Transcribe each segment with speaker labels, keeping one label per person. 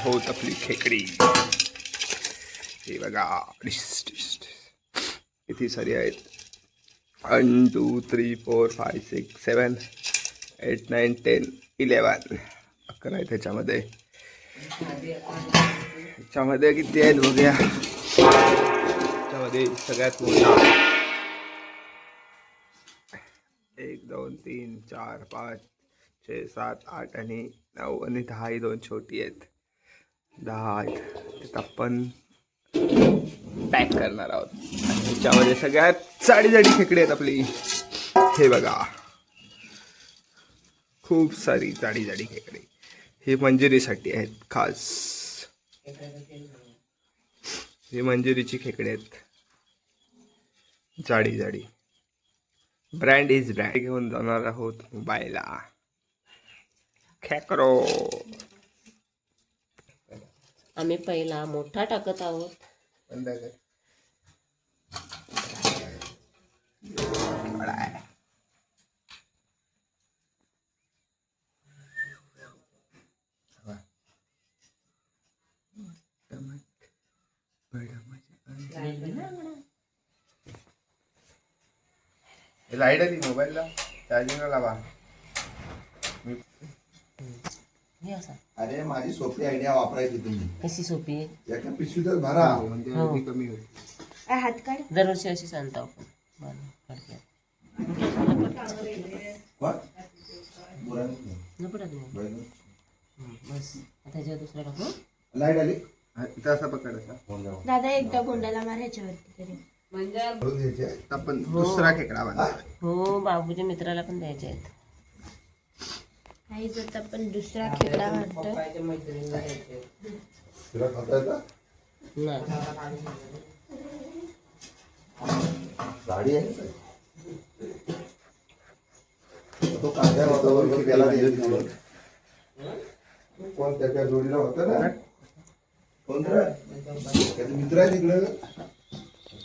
Speaker 1: आहोत आपली खेकडी. हे बघा किती सारी आहेत? One two three four five six seven eight nine ten eleven अकरा आहे त्याच्यामध्ये त्याच्यामध्ये किती आहेत बघूया. त्याच्यामध्ये सगळ्यात मोठा. एक दोन तीन चार पाच छे सात आठ आणि नऊ आणि दहा ही दोन छोटी आहेत. दहा आहेत. आपण पॅक करणार आहोत. त्याच्यामध्ये सगळ्यात जाडी जाडी खेकडी आहेत आपली. हे बघा. खूप सारी जाडी जाडी खेकडी. हे मंजुरीसाठी आहेत खास. हे मंजुरीची खेकडे आहेत. जाडी जाडी ब्रँड इज ब्रँड घेऊन जाणार आहोत मुंबईला. खेकरो.
Speaker 2: आम्ही पहिला मोठा टाकत आहोत.
Speaker 1: बंद कर. लाइट आली मोबाईलला. चार्जिंगला लावा.
Speaker 2: हे असा
Speaker 3: अरे माझी सोपी आयडिया वापरायची तुम्ही
Speaker 2: कशी सोपी
Speaker 3: एका पिशवीतच भरा
Speaker 1: म्हणजे
Speaker 2: हो.
Speaker 1: कमी होईल
Speaker 2: दरवर्षी अशी सांगतो आपण बरं, फडक्यात.
Speaker 3: कोण? बुरान.
Speaker 2: नको टाकू.
Speaker 3: बरं.
Speaker 2: हं, बस आता ह्याच्यावर दुसरा टाकू
Speaker 3: लाइट आली
Speaker 1: हा, इथं असा पकड असा
Speaker 3: फोन लावा.
Speaker 4: दादा एकदा गोंडाला तरी
Speaker 3: भरून द्यायची आहे.
Speaker 1: आता आपण दुसरा खेकडा
Speaker 2: हो बाबूच्या मित्राला पण द्यायचे आहेत
Speaker 4: जर आपण दुसरा खेकडा
Speaker 3: तुला खाता येतं?
Speaker 2: नाही.
Speaker 3: गाडी आहे ना? तो कांद्या वातावरण त्याला द्यायची तुला. कोण त्याच्या जोडीला होता ना? कोण रे? त्याचा मित्र आहे तिकडं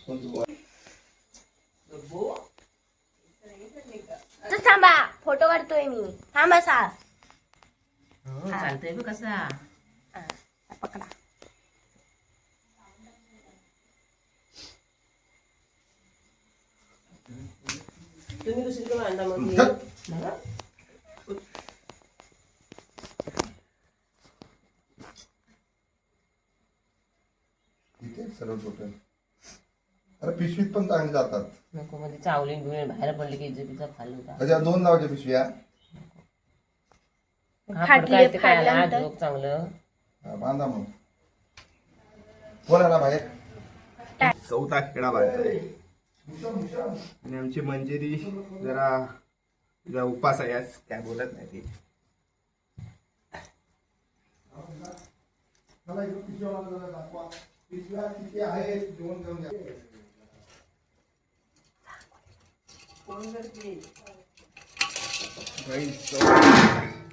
Speaker 3: कोण तो?
Speaker 4: तर थांबा फोटो काढतोय मी. थांब असा
Speaker 2: हो चालतंय बघ कसा
Speaker 4: पकडा.
Speaker 2: तुम्ही दुसरीकडे मग.
Speaker 3: सर्व टोटल अरे पिशवीत पण चांगली जातात.
Speaker 2: नको मध्ये चावली बाहेर पडली की इज्जतीचा खाल होता.
Speaker 3: म्हणजे दोन लावायच्या पिशव्या
Speaker 4: फाटली,
Speaker 2: चांगलं?
Speaker 3: बांधा मग. आला बाहेर.
Speaker 1: चौथा खेकडा बांधतोय. आणि आमची मंजिरी जरा जरा उपास आहे आज. काय बोलत नाही ती. चौथा.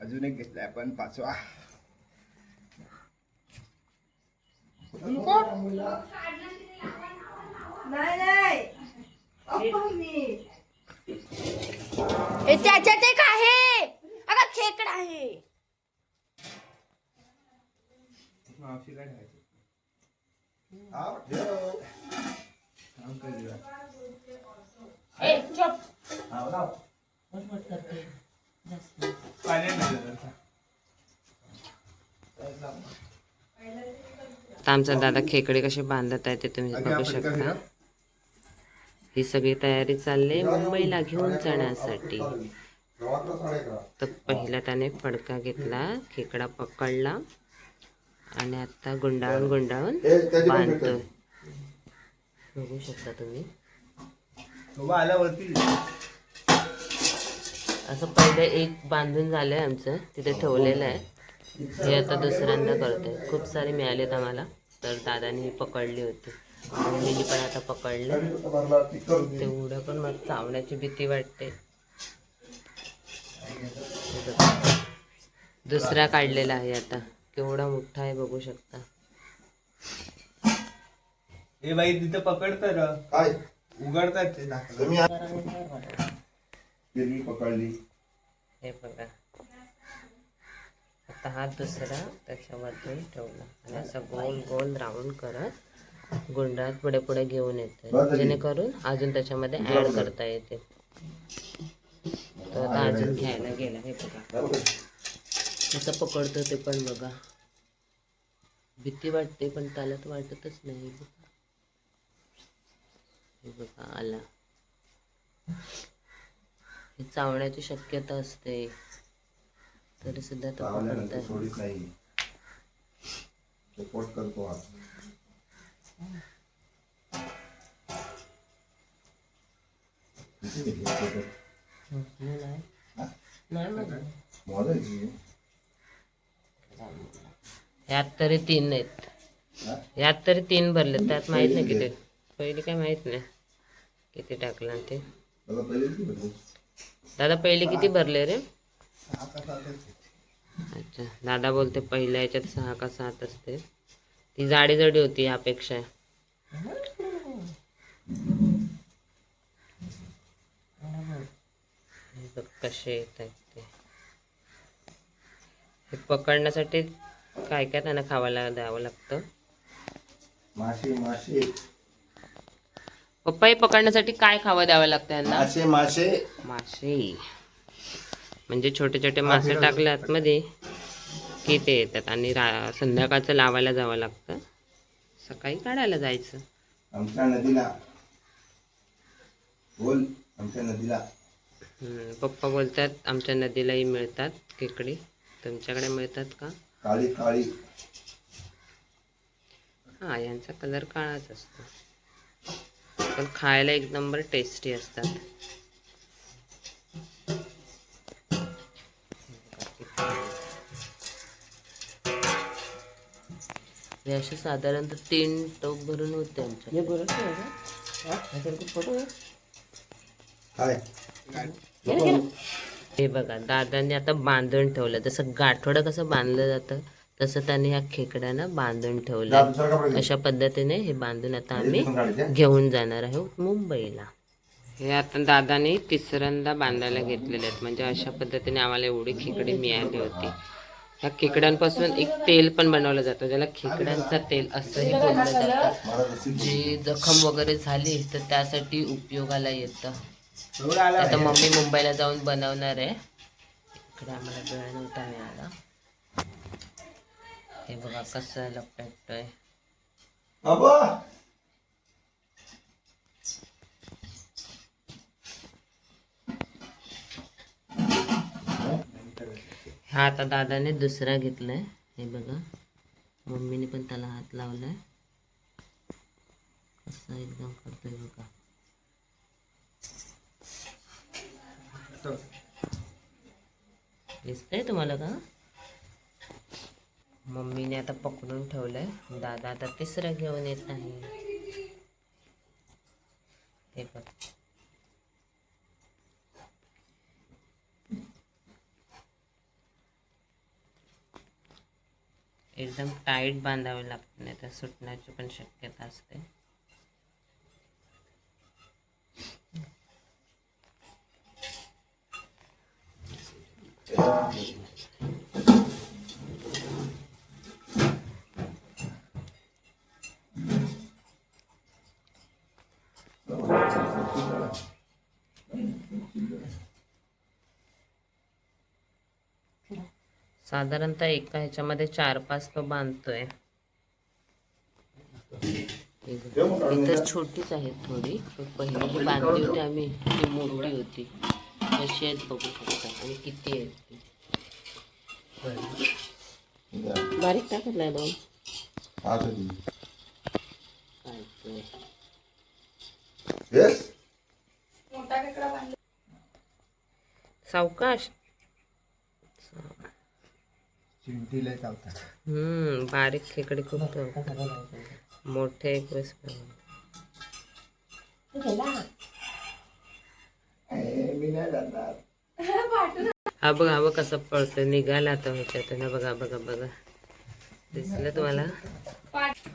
Speaker 1: अजून एक घेतलाय आपण पाचवा.
Speaker 4: हे त्याच्यात एक आहे. अगं खेकडा आहे.
Speaker 1: मावशीला ठेवायचं.
Speaker 2: आमचा दादा खेकडे कसे बांधत आहे ते तुम्ही बघू शकता. ही सगळी तयारी चालली मुंबईला घेऊन जाण्यासाठी. तर पहिला त्याने फडका घेतला खेकडा पकडला आणि आता गुंडाळून गुंडाळून बांधतोय
Speaker 3: भेटेल.
Speaker 2: बघू शकता तुम्ही असं पहिले एक बांधून झालंय आमचं तिथे ठेवलेलं आहे. हे आता दुसऱ्यांदा करतोय. खूप सारे मिळालेत आम्हाला. तर दादानी पकडली होती. मम्मीनी पण आता पकडले. तेवढं पण मला चावण्याची भीती वाटते. दुसरा काढलेला आहे आता. केवढा मोठा आहे बघू शकता.
Speaker 1: ए बाई तिथं पकड तर
Speaker 3: काय?
Speaker 1: उघडतात
Speaker 3: हिरवी पकडली.
Speaker 2: हे बघा. आता हा दुसरा त्याच्यावरती ठेवला. आणि असं गोल गोल राऊंड करत गुंडात पुढे पुढे घेऊन येते. जेणेकरून अजून त्याच्यामध्ये ऍड करता येते. तो आता अजून घ्यायला गेला. हे बघा. कसं पकडतो ते पण बघा. भीती वाटते पण त्याला तर वाटतच नाही. बघा हे बघा आला. चावण्याची शक्यता असते. तरी सुद्धा तो
Speaker 3: सोडीत नाही. सपोर्ट करतो
Speaker 2: यात तरी तीन आहेत? यात तरी तीन भरले त्यात माहीत नाही किती पहिली काय माहीत नाही. किती टाकलं ते
Speaker 3: मला पहिले किती भेटले?
Speaker 2: दादा पहिले किती भरले रे. अच्छा दादा बोलते पहिल्या याच्यात सहा का सात असते. ती जाडी जडी होती यापेक्षा हे कसे येत आहेत ते. हे पकडण्यासाठी काय काय त्यांना खावायला द्यावं लागतं?
Speaker 3: मासे मासे
Speaker 2: पप्पा हे पकडण्यासाठी काय खावं द्यावं लागतं यांना?
Speaker 3: मासे मासे.
Speaker 2: मासे. म्हणजे छोटे छोटे मासे टाकले आतमध्ये की ते येतात आणि रा संध्याकाळचं लावायला जावं लागतं. सकाळी काढायला जायचं.
Speaker 3: आमच्या नदीला. बोल आमच्या नदीला.
Speaker 2: हम्म, पप्पा बोलतात आमच्या नदीलाही मिळतात खेकडी. तुमच्याकडे मिळतात का?
Speaker 3: काळी काळी.
Speaker 2: हां यांचा कलर काळाच असतो. पण खायला एक नंबर टेस्टी असतात. हे असे साधारणतः तीन टोप भरून होते आमच्या हे बघा दादांनी आता बांधून ठेवलं. जसं गाठोडं कसं बांधलं जातं तसं त्यांनी ह्या खेकड्यांना बांधून ठेवलं. अशा पद्धतीने हे बांधून आता आम्ही? घेऊन जाणार आहोत मुंबईला. हे आता दादाने तिसऱ्यांदा बांधायला घेतलेले आहेत. म्हणजे अशा पद्धतीने आम्हाला एवढी खेकडी मिळाली होती. ह्या खेकड्यांपासून एक तेल पण बनवलं जातं. ज्याला खेकड्यांचा तेल असंही बोललं जातं. जी जखम वगैरे झाली तर त्यासाठी उपयोगाला येतं. आता मम्मी मुंबईला जाऊन बनवणार आहे. इकडे आम्हाला वेळ नव्हता मिळाला हे बघा कसं लपटतोय हा आता दादाने दुसरा घेतलाय. हे बघा. मम्मीने पण त्याला हात लावलाय. कसं एकदम करतोय बघा. दिसतंय तुम्हाला का? मम्मीने आता पकडून ठेवलंय. दादा आता तिसरं घेऊन येत नाही हे बघ. एकदम टाईट बांधावे लागते नाही तर सुटण्याची पण शक्यता असते. साधारणतः एका ह्याच्यामध्ये चार पाच तो बांधतोय. इतर छोटीच आहेत थोडी. पहिली जी बांधली होती आम्ही ती मोठी होती. कशी आहेत बघू शकता. आणि किती आहेत ती. बारीक टाकत नाही दोन? सावकाश.
Speaker 1: चिंटीला चावतात
Speaker 2: हम्म बारीक खेकडे खूप. मोठे एक वेळेस
Speaker 3: मी नाही जाणार.
Speaker 2: हा बघ हा बघ कसं पळतोय. निघाला आता ह्याच्यातून. हा बघा बघा बघा. दिसलं तुम्हाला?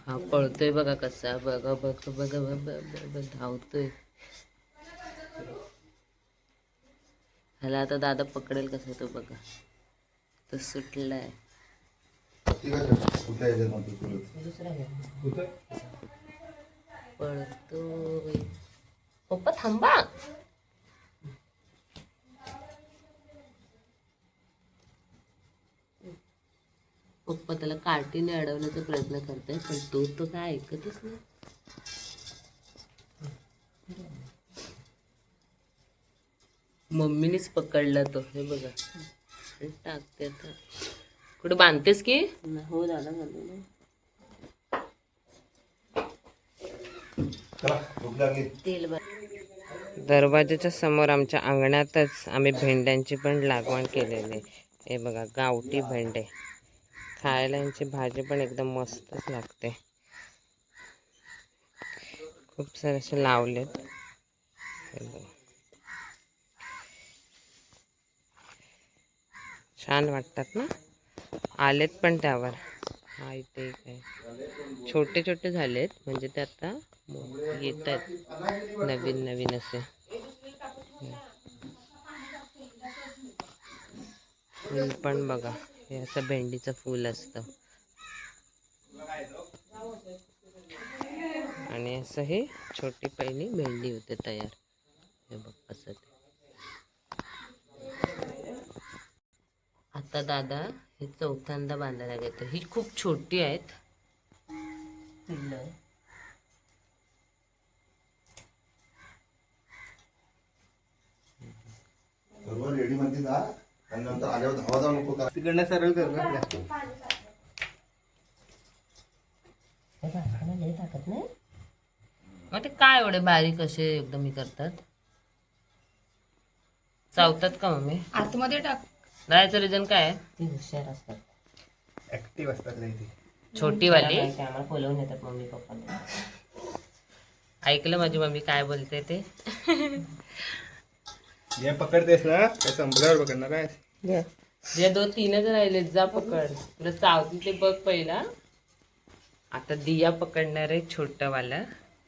Speaker 2: हा पळतोय बघा कसा. बघा बघा बघा बघा बघा, बघा, धावतोय. ह्याला आता दादा पकडेल कसं तो बघा. तो सुटलाय.
Speaker 3: ती काय कुठल्या ह्याच्यात म्हणतो तुला
Speaker 2: दुसरा घे पळतोय पप्पा थांबा. पप्पा त्याला काठीने अडवण्याचा प्रयत्न करताय पण तो तो काय ऐकतच नाही. मम्मीनेच पकडला तो. हे बघा. टाकते आता. कुठे बांधतेस की? हो दादा घालू
Speaker 3: चला भूक लागली.
Speaker 2: तेल दरवाजाच्या समोर आमच्या अंगणातच आम्ही भेंड्यांची पण लागवण केलेली आहे. हे बघा गावठी भेंडे. खायला यांची भाजी पण एकदम मस्तच लागते. खूप सारे असे लावलेत. छान वाटतात ना? आलेत पण त्यावर. हा इथे एक आहे. छोटे छोटे झालेत. म्हणजे ते आता येत आहेत. नवीन नवीन असे. फूल पण बघा. हे असं भेंडीचं फूल असतं. आणि असं हे छोटी पहिली भेंडी होते तयार. हे बघ असं ते आता दादा हे चौथ्यांदा बांधायला घेतो ही खूप छोटी आहेत. पिल्लं
Speaker 3: सर्व रेडी म्हणते जा आणि नंतर आल्यावर धावा जाऊ नको का
Speaker 1: तिकडनं सरळ कर ना
Speaker 2: टाकत नाही? मग ते काय एवढे बारीक असे एकदम हे करतात? चावतात का मम्मी?
Speaker 4: आतमध्ये टाक.
Speaker 2: जायचं रिझन काय? आहे ती हुशार असतात.
Speaker 1: ऍक्टिव्ह असतात ती.
Speaker 2: छोटी वाली? आम्हाला बोलवून येतात मम्मी पप्पा ऐकलं माझी मम्मी काय बोलते ते?
Speaker 1: जे पकडतेस ना? ते संपल्यावर पकडणार आहे
Speaker 2: जे दोन तीनच राहिले जा पकड. तुला चावती ते बघ पहिला. आता दिया पकडणार आहे छोट वाला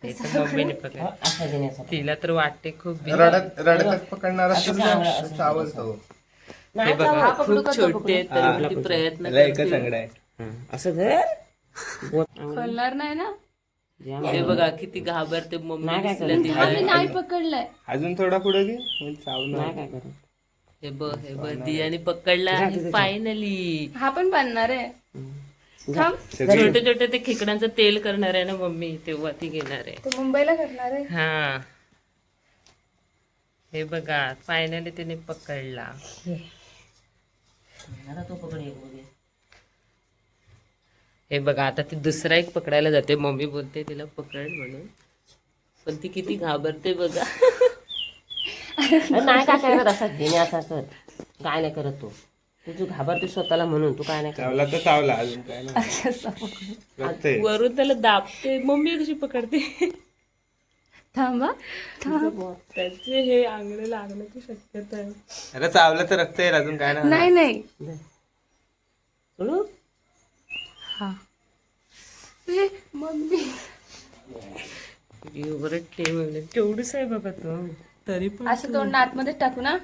Speaker 2: ते तर मम्मीने पकड तिला तर वाटते खूप भीती.
Speaker 1: रडत पकडणार चावलतो
Speaker 2: हे बघा खूप छोटे तरी ती प्रयत्न
Speaker 1: एकच अंगडा आहे.
Speaker 2: असं घर?
Speaker 4: खोलणार नाही ना?
Speaker 2: हे बघा किती घाबरते मम्मी दिसल्या तिला.
Speaker 4: मी नाही पकडलंय.
Speaker 1: अजून थोडा पुढे घे. म्हणजे
Speaker 2: हे बघ हे बघ दियाने पकडला फायनली
Speaker 4: हा पण बांधणार आहे. थांब.
Speaker 2: छोटे छोटे ते खेकड्यांचं तेल करणार आहे ना मम्मी तेव्हा ती घेणार आहे.
Speaker 4: तो मुंबईला करणार आहे?
Speaker 2: हा. हे बघा फायनली तिने पकडला. हे बघा आता ती दुसरा एक पकडायला जाते. मम्मी बोलते तिला पकड म्हणून. पण ती किती घाबरते बघा. नाही काय करत असा? घेणे असा कर. काय नाही करत तू. तू घाबरते स्वतःला म्हणून तू काय नाही
Speaker 1: चावला तर चावला अजून काय नाही.
Speaker 2: वरून त्याला दाबते. मम्मी कशी पकडते?
Speaker 4: थांबा
Speaker 2: त्याचे हे आंगडे लागण्याची शक्यता आहे.
Speaker 1: अरे चावलं तर रक्त येईल अजून काय नाही
Speaker 4: नाही नाही.
Speaker 2: बोलू
Speaker 4: हा. ए, मम्मी.
Speaker 2: ओरडते केवढीच आहे बघा तू. तरी पण
Speaker 4: असं तोंड आतमध्ये टाकू ना.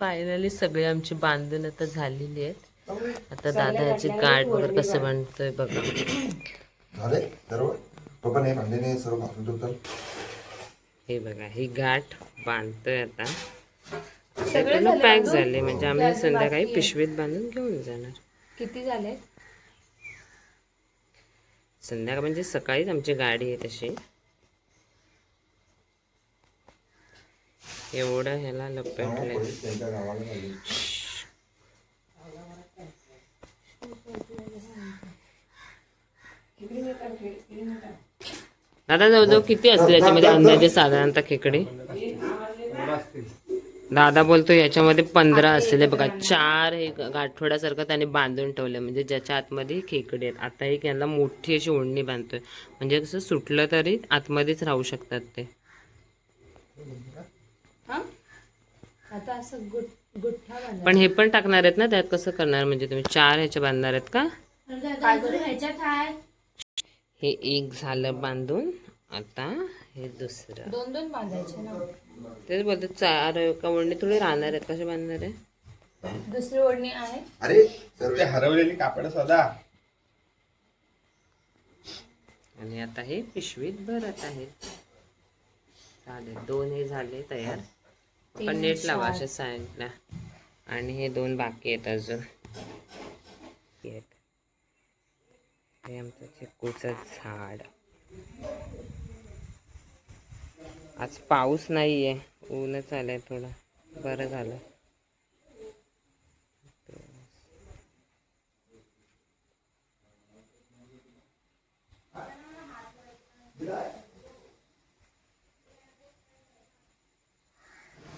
Speaker 2: फायनली सगळे आमची बांधून आता झालेली आहेत. आता दादा याची गाठ वगैरे कसं बांधतोय बघा.
Speaker 3: झाले सर्व पप्पा नाही भांडे नाही सर्व घासून ठेवतात.
Speaker 2: हे बघा ही गाठ बांधतोय आता. आता पूर्ण पॅक झाले म्हणजे आम्ही संध्याकाळी पिशवीत बांधून घेऊन जाणार.
Speaker 4: किती झाले?
Speaker 2: संध्याकाळ म्हणजे सकाळीच आमची गाडी आहे तशी. एवढं ह्याला लपेटलंय
Speaker 3: पाहिजे
Speaker 2: दादा जवळजवळ किती असतील याच्यामध्ये अंदाजे साधारणतः खेकडे? दादा बोलतो याच्यामध्ये पंधरा असतील. बघा चार हे गाठोड्यासारखं त्याने बांधून ठेवलं म्हणजे ज्याच्या आतमध्ये खेकडे आहेत. आता एक यांना मोठी अशी ओढणी बांधतोय. म्हणजे कसं सुटलं तरी आतमध्येच राहू शकतात ते.
Speaker 4: आता असं गुट
Speaker 2: पण हे पण टाकणार आहेत ना? त्यात कसं करणार? म्हणजे तुम्ही चार ह्याच्या बांधणार आहेत का?
Speaker 4: काय करू? ह्याच्यात आहे
Speaker 2: हे एक झालं बांधून. आता हे दुसरं.
Speaker 4: दोन दोन बांधायचे ना.
Speaker 2: तेच बोलते चार कवडणी थोडी राहणार आहेत. कसे बांधणार आहे?
Speaker 4: दुसरी ओढणी आहे.
Speaker 3: अरे सर्व
Speaker 1: ते हरवलेली कापड शोधा
Speaker 2: आणि आता हे पिशवीत भरत आहेत. चालेल दोन हे झाले तयार. पण नीट लावा असे सांगितलं आणि हे दोन बाकी आहेत अजून. हे आमचं चिकूचं झाड. आज पाऊस नाहीये. ऊनच आलंय थोडं. बरं झालं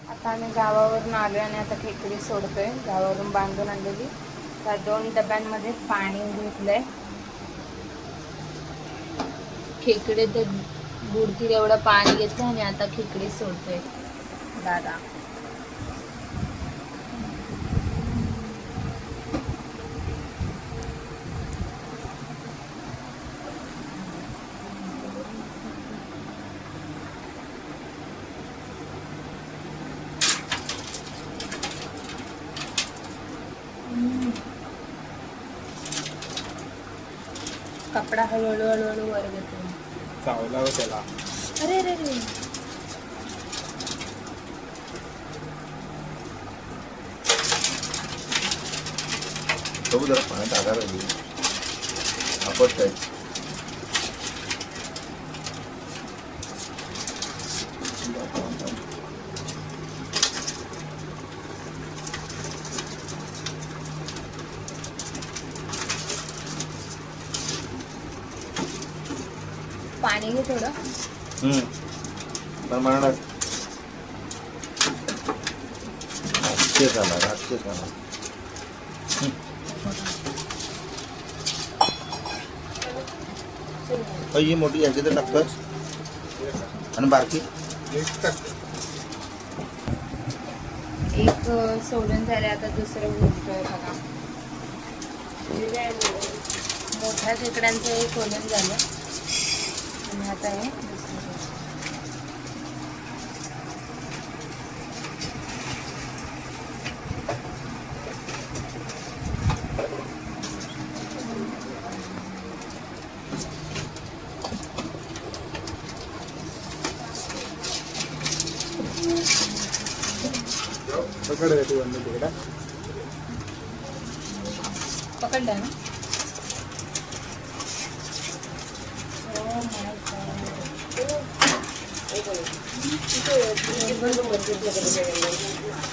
Speaker 4: आता आम्ही गावावरून आलोय आणि मी सोडतो सोडतोय गावावरून बांधून आणलेली. त्या दोन डब्यांमध्ये पाणी घेतलंय. खेकडे ते बुडतील एवढं पाणी घेतलं आणि आता खेकडी सोडतोय. दादा. कपडा हळूहळू हळूहळू वर घेतो
Speaker 1: चावला हो त्याला.
Speaker 4: अरे अरे अरे.
Speaker 3: बघू जरा पाण्यात लागेल आपट काय
Speaker 4: पाणी घे थोडं.
Speaker 3: हम्म. प्रमाणात आला हम्म. ही मोठी याची तर टाकतोस आणि बारकी?
Speaker 4: एक सोडून झाले आता दुसरं उठतोय बघा. मोठ्या खेकड्यांचं एक सोडून झालं. आता हे दुसरं.
Speaker 1: पकड रे तू अंदर तिकडे
Speaker 4: पकडलं
Speaker 2: 分钟我 itu buat.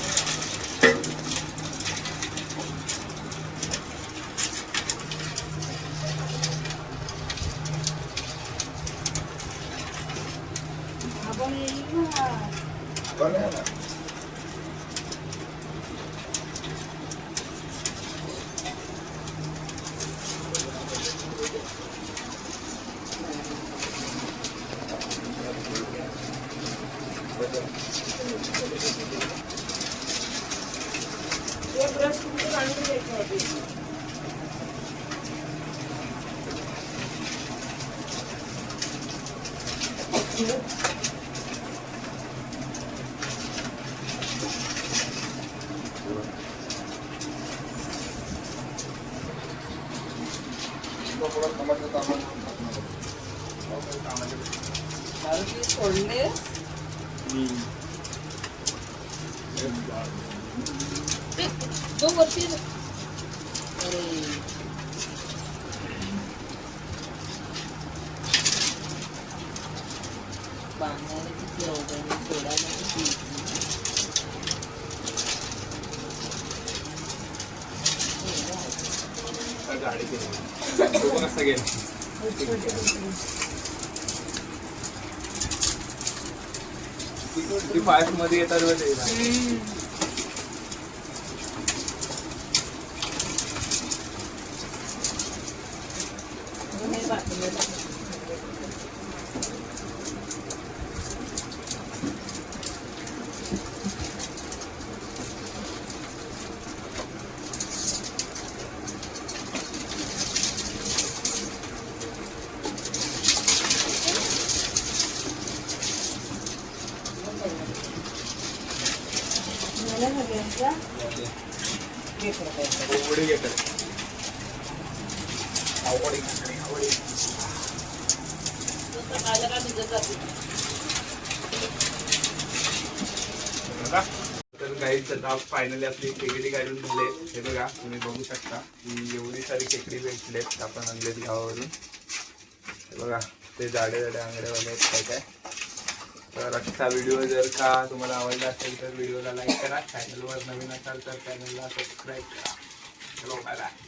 Speaker 2: Thank you.
Speaker 1: गाडी गेली तो कसा गेला फास्टमध्ये येतात बघ झालं सगळ्यांचा तर गाईच आता फायनली आपली टेकडी काढून झाले हे बघा तुम्ही बघू शकता की एवढी सारी खेकडी भेटलेत आपण आणलेत गावावरून बघा ते जाडे जाडे आंगडेवाले आहेत काय काय तर आजचा व्हिडिओ जर का तुम्हाला आवडला असेल तर व्हिडिओला लाईक करा. चॅनलवर नवीन असाल तर चॅनलला सबस्क्राईब करा. चलो बाय बाय